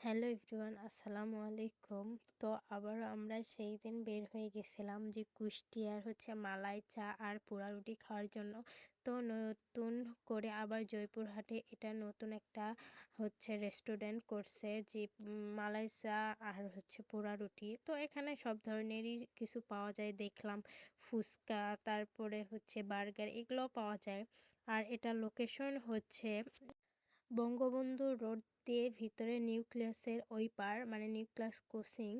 Hello everyone, আসসালামু আলাইকুম। তো আবারও আমরা সেই দিন বের হয়ে গেছিলাম যে কুষ্টিয়ার হচ্ছে মালাই চা আর পোড়া রুটি খাওয়ার জন্য। তো নতুন করে আবার জয়পুরহাটে এটা নতুন একটা হচ্ছে রেস্টুরেন্ট করছে যে মালাই চা আর হচ্ছে পোড়া রুটি। তো এখানে সব ধরনেরই কিছু পাওয়া যায়। দেখলাম ফুচকা, তারপরে হচ্ছে বার্গার এগুলোও পাওয়া যায়। আর এটা লোকেশন হচ্ছে বঙ্গবন্ধু রোড দিয়ে ভিতরে নিউক্লিয়াসের ওই পার মানে নিউক্লিয়াস কোচিং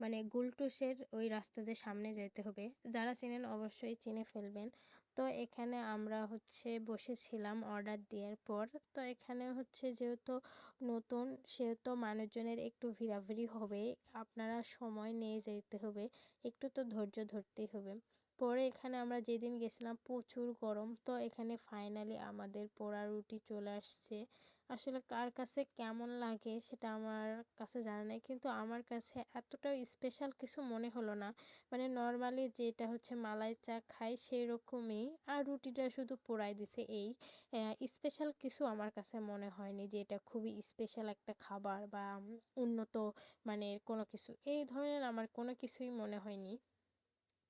মানে গুলটুসের ওই রাস্তাতে সামনে যেতে হবে। যারা চেনেন অবশ্যই চিনে ফেলবেন। তো এখানে আমরা হচ্ছে বসেছিলাম অর্ডার দেওয়ার পর। তো এখানে হচ্ছে যেহেতু নতুন, সেহেতু মানুষজনের একটু ভিড়াভিড়ি হবে। আপনারা সময় নিয়ে যেতে হবে। একটু তো ধৈর্য ধরতেই হবে। পরে এখানে আমরা যেদিন গেছিলাম প্রচুর গরম, তো এখানে ফাইনালি আমাদের পোড়া রুটি চলে আসছে। আসলে কার কাছে কেমন লাগে সেটা আমার কাছে জানা নেই, কিন্তু আমার কাছে এতটাও স্পেশাল কিছু মনে হলো না। মানে নর্মালি যেটা হচ্ছে মালাই চা খাই সেই রকমই আর রুটিটা শুধু পোড়াই দিছে এই স্পেশাল কিছু আমার কাছে মনে হয়নি যে এটা খুবই স্পেশাল একটা খাবার বা উন্নত মানে কোনো কিছু। এই ধরনের আমার কোনো কিছুই মনে হয়নি।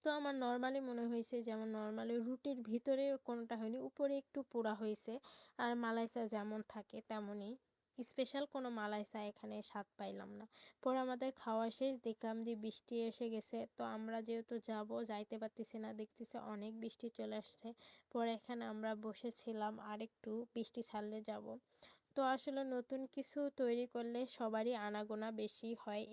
তো আমার নর্মালি মনে হয়েছে যেমন নর্মালি রুটির ভিতরে কোনোটা হয়নি, উপরে একটু পোড়া হয়েছে আর মালাইসা যেমন থাকে তেমনই। স্পেশাল কোনো মালাইসা এখানে স্বাদ পাইলাম না। পরে আমাদের খাওয়া শেষ, দেখলাম যে বৃষ্টি এসে গেছে। তো আমরা যেহেতু যাব, যাইতে পারতেছি না, দেখতেছি অনেক বৃষ্টি চলে আসছে। পরে এখানে আমরা বসেছিলাম আর একটু বৃষ্টি ছাড়লে যাব। তো আসলে নতুন কিছু তৈরি করলে সবারই আনাগোনা বেশি হয়।